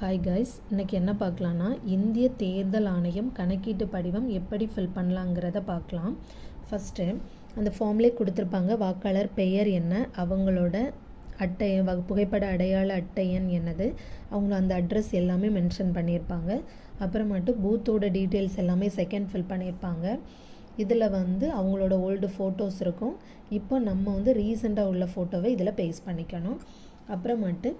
Hi guys இன்னைக்கு என்ன பார்க்கலான்னா இந்திய தேர்தல் ஆணையம் கணக்கீட்டு படிவம் எப்படி ஃபில் பண்ணலாங்கிறத பார்க்கலாம். ஃபஸ்ட்டு அந்த ஃபார்ம்லேயே கொடுத்துருப்பாங்க வாக்காளர் பெயர் என்ன அவங்களோட அட்டை வ- புகைப்பட அடையாள அட்டை எண் என்னது அவங்கள அந்த அட்ரஸ் எல்லாமே மென்ஷன் பண்ணியிருப்பாங்க. அப்புறமாட்டு பூத்தோட டீட்டெயில்ஸ் எல்லாமே செகண்ட் ஃபில் பண்ணியிருப்பாங்க. இதில் வந்து அவங்களோட ஓல்டு ஃபோட்டோஸ் இருக்கும். இப்போ நம்ம வந்து ரீசெண்டாக உள்ள ஃபோட்டோவை இதில் பேஸ் பண்ணிக்கணும். அப்புறமாட்டு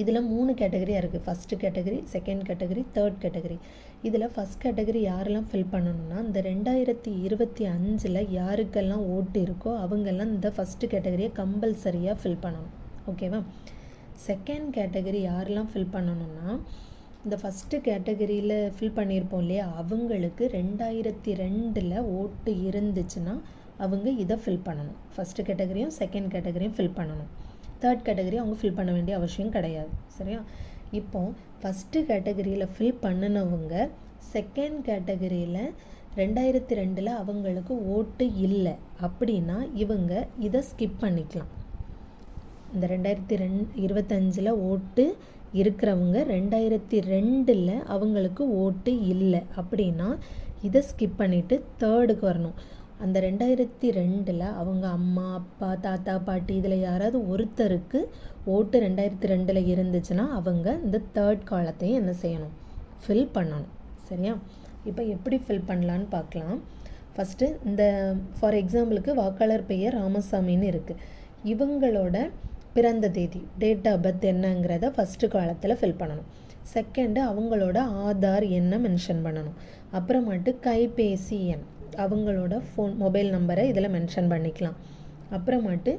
இதில் மூணு கேட்டகரியாக இருக்குது first category second category third category இதில் ஃபஸ்ட் கேட்டகரி யாரெல்லாம் ஃபில் பண்ணணும்னா இந்த ரெண்டாயிரத்தி இருபத்தி அஞ்சில் யாருக்கெல்லாம் ஓட்டு இருக்கோ அவங்கெல்லாம் இந்த ஃபஸ்ட்டு கேட்டகரியை கம்பல்சரியாக ஃபில் பண்ணணும். ஓகேவா செகண்ட் கேட்டகரி யாரெல்லாம் ஃபில் பண்ணணும்னா இந்த ஃபஸ்ட்டு கேட்டகரியில் ஃபில் பண்ணியிருப்போம் இல்லையா? அவங்களுக்கு ரெண்டாயிரத்தி ரெண்டில் ஓட்டு இருந்துச்சுன்னா அவங்க இதை ஃபில் பண்ணணும். ஃபஸ்ட்டு கேட்டகரியும் செகண்ட் கேட்டகரியும் ஃபில் பண்ணணும். தேர்ட் கேட்டகரி அவங்க ஃபில் பண்ண வேண்டிய அவசியம் கிடையாது சரியா? இப்போ ஃபஸ்ட்டு கேட்டகரியில் ஃபில் பண்ணினவங்க செகண்ட் கேட்டகரியில் ரெண்டாயிரத்தி ரெண்டில் அவங்களுக்கு ஓட்டு இல்லை அப்படின்னா இவங்க இதை ஸ்கிப் பண்ணிக்கலாம். இந்த ரெண்டாயிரத்தி ரெண் இருபத்தஞ்சில் ஓட்டு இருக்கிறவங்க ரெண்டாயிரத்தி ரெண்டில் அவங்களுக்கு ஓட்டு இல்லை அப்படின்னா இதை ஸ்கிப் பண்ணிவிட்டு தேர்டுக்கு வரணும். அந்த ரெண்டாயிரத்தி ரெண்டில் அவங்க அம்மா அப்பா தாத்தா பாட்டி இதில் யாராவது ஒருத்தருக்கு ஓட்டு ரெண்டாயிரத்தி ரெண்டில் இருந்துச்சுன்னா அவங்க இந்த தேர்ட் காலத்தையும் என்ன செய்யணும்? ஃபில் பண்ணணும். சரியா? இப்போ எப்படி ஃபில் பண்ணலான்னு பார்க்கலாம். ஃபஸ்ட்டு இந்த ஃபார் எக்ஸாம்பிளுக்கு வாக்காளர் பெயர் ராமசாமின்னு இருக்குது இவங்களோட பிறந்த தேதி டேட் ஆஃப் பர்த் என்னங்கிறத ஃபஸ்ட்டு காலத்தில் ஃபில் பண்ணணும். செகண்டு அவங்களோட ஆதார் என்ன மென்ஷன் பண்ணணும்? அப்புறமாட்டு கைபேசி எண். அவங்களோட ஃபோன் மொபைல் நம்பரை இதில் மென்ஷன் பண்ணிக்கலாம். அப்புறமாட்டு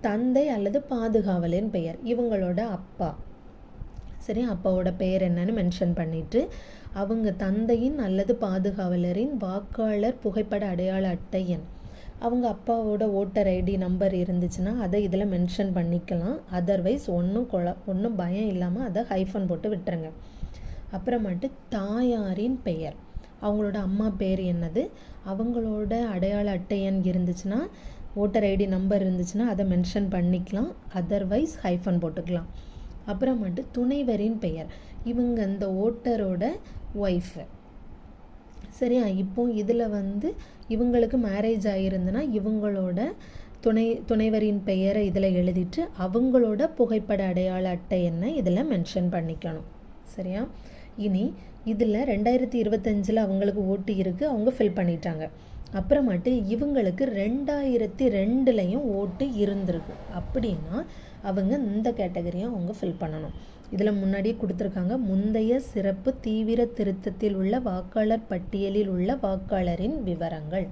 தந்தை அல்லது பாதுகாவலரின் பெயர் இவங்களோட அப்பா. சரி அப்பாவோட பெயர் என்னன்னு மென்ஷன் பண்ணிட்டு அவங்க தந்தையின் அல்லது பாதுகாவலரின் வாக்காளர் புகைப்பட அடையாள அட்டை எண். அவங்க அப்பாவோட ஓட்டர் ஐடி நம்பர் இருந்துச்சுன்னா அதை இதில் மென்ஷன் பண்ணிக்கலாம். அதர்வைஸ் ஒன்றும் கொல ஒன்றும் பயம் இல்லாமல் அதை ஹைஃபன் போட்டு விட்டுருங்க. அப்புறமாட்டு தாயாரின் பெயர். அவங்களோட அம்மா பேர் என்னது? அவங்களோட அடையாள அட்டை எண் இருந்துச்சுன்னா ஓட்டர் ஐடி நம்பர் இருந்துச்சுன்னா அதை மென்ஷன் பண்ணிக்கலாம். அதர்வைஸ் ஹைஃபன் போட்டுக்கலாம். அப்புறமேட்டு துணைவரின் பெயர். இவங்க இந்த ஓட்டரோட ஒய்ஃபு சரியா? இப்போ இதில் வந்து இவங்களுக்கு மேரேஜ் ஆகியிருந்துன்னா இவங்களோட துணை துணைவரின் பெயரை இதில் எழுதிட்டு அவங்களோட புகைப்பட அடையாள அட்டை என்ன இதில் மென்ஷன் பண்ணிக்கணும். சரியா? இனி இதில் ரெண்டாயிரத்தி இருபத்தஞ்சில் அவங்களுக்கு ஓட்டு இருக்குது அவங்க ஃபில் பண்ணிட்டாங்க. அப்புறமாட்டு இவங்களுக்கு ரெண்டாயிரத்தி ரெண்டுலேயும் ஓட்டு இருந்திருக்கு. அப்படின்னா அவங்க இந்த கேட்டகரியும் அவங்க ஃபில் பண்ணணும். இதில் முன்னாடியே கொடுத்துருக்காங்க முந்தைய சிறப்பு தீவிர திருத்தத்தில் உள்ள வாக்காளர் பட்டியலில் உள்ள வாக்காளரின் விவரங்கள்.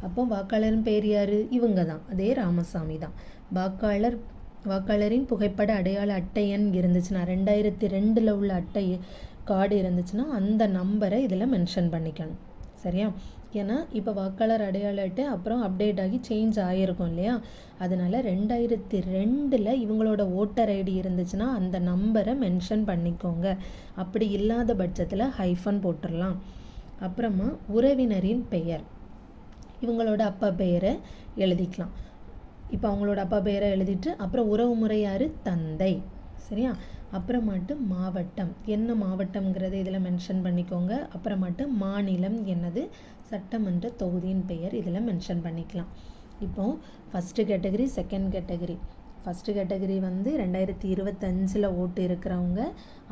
அப்போ வாக்காளரின் பேர் யார்? இவங்க தான் அதே ராமசாமி தான். வாக்காளர் வாக்காளரின் புகைப்பட அடையாள அட்டை எண் இருந்துச்சுன்னா ரெண்டாயிரத்தி ரெண்டில் உள்ள அட்டை கார்டு இருந்துச்சுன்னா அந்த நம்பரை இதில் மென்ஷன் பண்ணிக்கணும். சரியா? ஏன்னா இப்போ வாக்காளர் அடையாள அட்டை அப்புறம் அப்டேட் ஆகி சேஞ்ச் ஆகிருக்கும் இல்லையா? அதனால ரெண்டாயிரத்தி ரெண்டில் இவங்களோட ஓட்டர் ஐடி இருந்துச்சுன்னா அந்த நம்பரை மென்ஷன் பண்ணிக்கோங்க. அப்படி இல்லாத பட்சத்தில் ஹைஃபன் போட்டுடலாம் அப்புறமா உறவினரின் பெயர். இவங்களோட அப்பா பெயரை எழுதிக்கலாம். இப்போ அவங்களோட அப்பா பெயரை எழுதிட்டு அப்புறம் உறவு முறையார் தந்தை. சரியா? அப்புறமாட்டு மாவட்டம். என்ன மாவட்டம்ங்கிறத இதில் மென்ஷன் பண்ணிக்கோங்க. அப்புறமாட்டு மாநிலம் என்னது? சட்டமன்ற தொகுதியின் பெயர் இதில் மென்ஷன் பண்ணிக்கலாம். இப்போ first category second category first category வந்து ரெண்டாயிரத்தி இருபத்தஞ்சில் ஓட்டு இருக்கிறவங்க.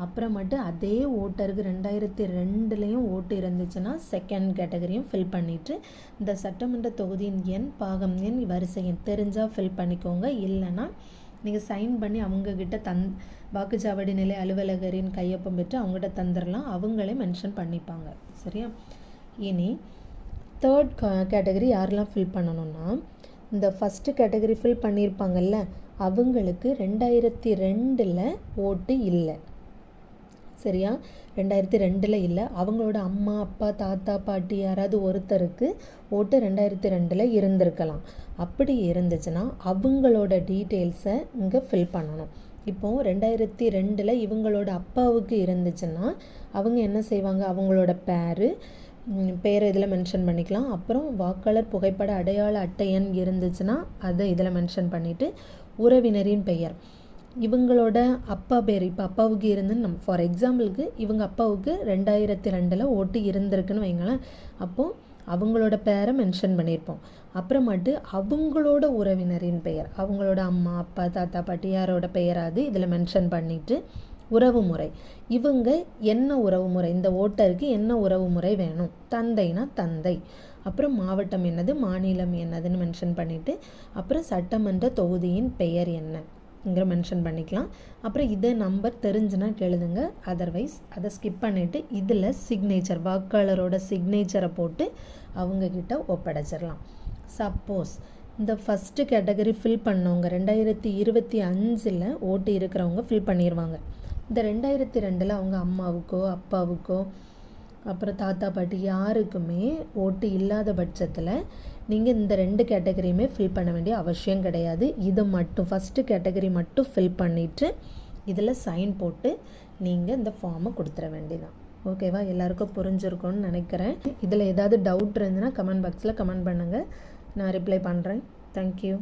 அப்புறமேட்டு அதே ஓட்டருக்கு ரெண்டாயிரத்தி ரெண்டுலேயும் ஓட்டு இருந்துச்சுன்னா செகண்ட் கேட்டகரியும் ஃபில் பண்ணிவிட்டு இந்த சட்டமன்ற தொகுதியின் எண் பாகம் எண் வரிசை எண் தெரிஞ்சால் ஃபில் பண்ணிக்கோங்க. இல்லைன்னா நீங்கள் சைன் பண்ணி அவங்கக்கிட்ட தந் வாக்குச்சாவடி நிலை அலுவலகரின் கையொப்பம் பெற்று அவங்ககிட்ட தந்துடலாம் அவங்களே மென்ஷன் பண்ணிப்பாங்க. சரியா? இனி தேர்ட் கேட்டகரி யாரெல்லாம் ஃபில் பண்ணணும்னா இந்த ஃபஸ்ட்டு கேட்டகரி ஃபில் பண்ணியிருப்பாங்கல்ல அவங்களுக்கு ரெண்டாயிரத்தி ரெண்டில் ஓட்டு இல்லை. சரியா? ரெண்டாயிரத்தி ரெண்டில் இல்லை. அவங்களோட அம்மா அப்பா தாத்தா பாட்டி யாராவது ஒருத்தருக்கு ஓட்டு ரெண்டாயிரத்தி ரெண்டில் இருந்திருக்கலாம். அப்படி இருந்துச்சுன்னா அவங்களோட டீட்டெயில்ஸை இங்கே ஃபில் பண்ணணும். இப்போது ரெண்டாயிரத்தி ரெண்டில் இவங்களோட அப்பாவுக்கு இருந்துச்சுன்னா அவங்க என்ன செய்வாங்க? அவங்களோட பேர் பேரை இதில் மென்ஷன் பண்ணிக்கலாம். அப்புறம் வாக்காளர் புகைப்பட அடையாள அட்டை எண் இருந்துச்சுன்னா அதை இதில் மென்ஷன் பண்ணிவிட்டு உறவினரின் பெயர். இவங்களோட அப்பா பேர் இப்போ அப்பாவுக்கு இருந்துன்னு நம்ம ஃபார் எக்ஸாம்பிளுக்கு இவங்க அப்பாவுக்கு ரெண்டாயிரத்தி ரெண்டில் ஓட்டு இருந்திருக்குன்னு வைங்களேன். அப்போது அவங்களோட பேரை மென்ஷன் பண்ணியிருப்போம். அப்புறமாட்டு அவங்களோட உறவினரின் பெயர் அவங்களோட அம்மா அப்பா தாத்தா பாட்டி யாரோட பெயராது இதில் மென்ஷன் பண்ணிவிட்டு உறவு முறை. இவங்க என்ன உறவு முறை இந்த ஓட்டருக்கு என்ன உறவு முறை வேணும்? தந்தைனா தந்தை. அப்புறம் மாவட்டம் என்னது? மாநிலம் என்னதுன்னு மென்ஷன் பண்ணிவிட்டு அப்புறம் சட்டமன்ற தொகுதியின் பெயர் என்ன? இங்கே மென்ஷன் பண்ணிக்கலாம். அப்புறம் இதை நம்பர் தெரிஞ்சுனா எழுதுங்க அதர்வைஸ் அதை ஸ்கிப் பண்ணிவிட்டு இதில் சிக்னேச்சர் வாக்காளரோட சிக்னேச்சரை போட்டு அவங்கக்கிட்ட ஒப்படைச்சிடலாம். சப்போஸ் இந்த ஃபஸ்ட்டு கேட்டகரி ஃபில் பண்ணவங்க ரெண்டாயிரத்தி இருபத்தி அஞ்சில் ஓட்டு இருக்கிறவங்க ஃபில் பண்ணிடுவாங்க இந்த ரெண்டாயிரத்தி ரெண்டில் அவங்க அம்மாவுக்கோ அப்பாவுக்கோ அப்புறம் தாத்தா பாட்டி யாருக்குமே ஓட்டு இல்லாத பட்சத்தில் நீங்கள் இந்த ரெண்டு கேட்டகரியுமே ஃபில் பண்ண வேண்டிய அவசியம் கிடையாது. இது மட்டும் ஃபஸ்ட்டு கேட்டகரி மட்டும் ஃபில் பண்ணிவிட்டு இதில் சைன் போட்டு நீங்கள் இந்த ஃபார்மை கொடுத்துட வேண்டியதான் ஓகேவா எல்லாருக்கும் புரிஞ்சிருக்கும்னு நினைக்கிறேன். இதில் ஏதாவது டவுட் இருந்துன்னா கமெண்ட் பாக்ஸில் கமெண்ட் பண்ணுங்கள் நான் ரிப்ளை பண்ணுறேன் தேங்க்யூ